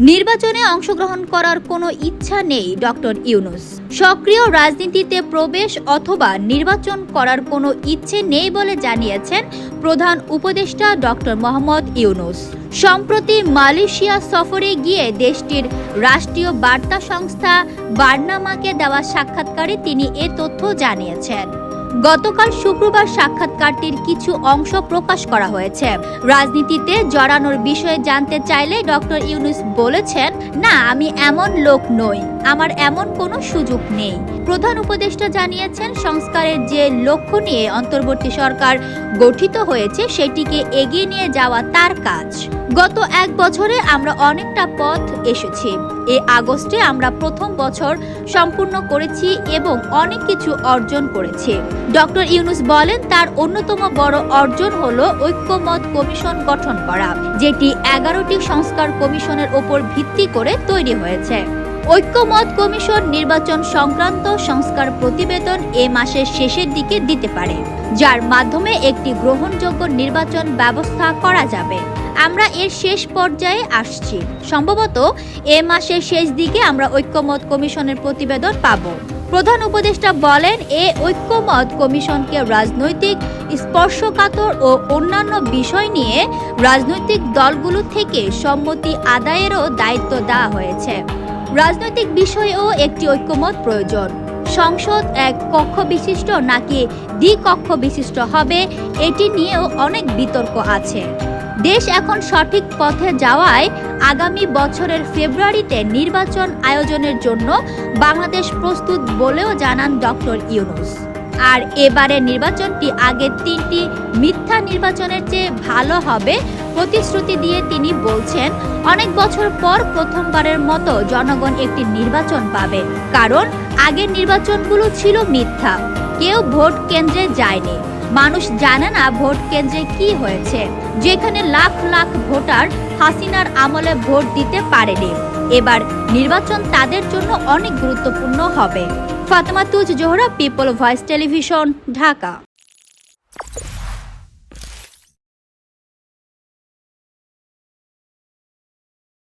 নির্বাচনে অংশগ্রহণ করার কোনো ইচ্ছা নেই ডক্টর ইউনুস। সক্রিয় রাজনীতিতে প্রবেশ অথবা নির্বাচন করার কোনো ইচ্ছে নেই বলে জানিয়েছেন প্রধান উপদেষ্টা ডক্টর মোহাম্মদ ইউনুস। সম্প্রতি মালয়েশিয়া সফরে গিয়ে দেশটির রাষ্ট্রীয় বার্তা সংস্থা বার্নামাকে দেওয়া সাক্ষাৎকারে তিনি এ তথ্য জানিয়েছেন। গতকাল শুক্রবার সাক্ষাৎকারটির কিছু অংশ প্রকাশ করা হয়েছে। রাজনীতিতে জড়ানোর বিষয়ে জানতে চাইলে ডক্টর ইউনুস বলেছেন, না, আমি এমন লোক নই। আমার এমন কোনো সুযোগ নেই। প্রধান উপদেষ্টা জানিয়েছেন, সংস্কারের যে লক্ষ্য নিয়ে অন্তর্বর্তী সরকার গঠিত হয়েছে, সেটিকে এগিয়ে নিয়ে যাওয়া তার কাজ। গত এক বছরে আমরা অনেকটা পথ এসেছি। এ আগস্টে আমরা প্রথম বছর সম্পূর্ণ করেছি এবং অনেক কিছু অর্জন করেছি। ডক্টর ইউনুস বলেন, তার অন্যতম বড় অর্জন হল ঐক্যমত কমিশন গঠন করা, যেটি এগারোটি সংস্কার কমিশনের ওপর ভিত্তি করে তৈরি হয়েছে। ঐক্যমত কমিশন নির্বাচন সংক্রান্ত সংস্কার প্রতিবেদন এ মাসের শেষের দিকে দিতে পারে, যার মাধ্যমে একটি গ্রহণযোগ্য নির্বাচন ব্যবস্থা করা যাবে। আমরা এর শেষ পর্যায়ে আসছি। সম্ভবত এ মাসের শেষ দিকে আমরা ঐক্যমত কমিশনের প্রতিবেদন পাব। প্রধান উপদেষ্টা বলেন, এ ঐক্যমত কমিশনকে রাজনৈতিক স্পর্শকাতর ও অন্যান্য বিষয় নিয়ে রাজনৈতিক দলগুলো থেকে সম্মতি আদায়েরও দায়িত্ব দেওয়া হয়েছে। রাজনৈতিক বিষয়েও একটি ঐক্যমত প্রয়োজন। সংসদ এক কক্ষ বিশিষ্ট নাকি দ্বিকক্ষ বিশিষ্ট হবে, এটি নিয়েও অনেক বিতর্ক আছে। দেশ এখন সঠিক পথে যাওয়ায় আগামী বছরের ফেব্রুয়ারিতে নির্বাচন আয়োজনের জন্য বাংলাদেশ প্রস্তুত বলেও জানান ডক্টর ইউনুস। আর এবারের নির্বাচনটি আগের তিনটি মিথ্যা নির্বাচনের চেয়ে ভালো হবে প্রতিশ্রুতি দিয়ে তিনি বলছেন, অনেক বছর পর প্রথমবারের মতো জনগণ একটি নির্বাচন পাবে, কারণ আগের নির্বাচনগুলো ছিল মিথ্যা। কেউ ভোট কেন্দ্রে যায়নি। মানুষ জানে না ভোট কেন্দ্রে কি হয়েছে। যেখানে লাখ লাখ ভোটার হাসিনার আমলে ভোট দিতে পারেনি। এবার নির্বাচন তাদের জন্য অনেক গুরুত্বপূর্ণ হবে। Fatema Tuj Johra, People Voice Television, Dhaka.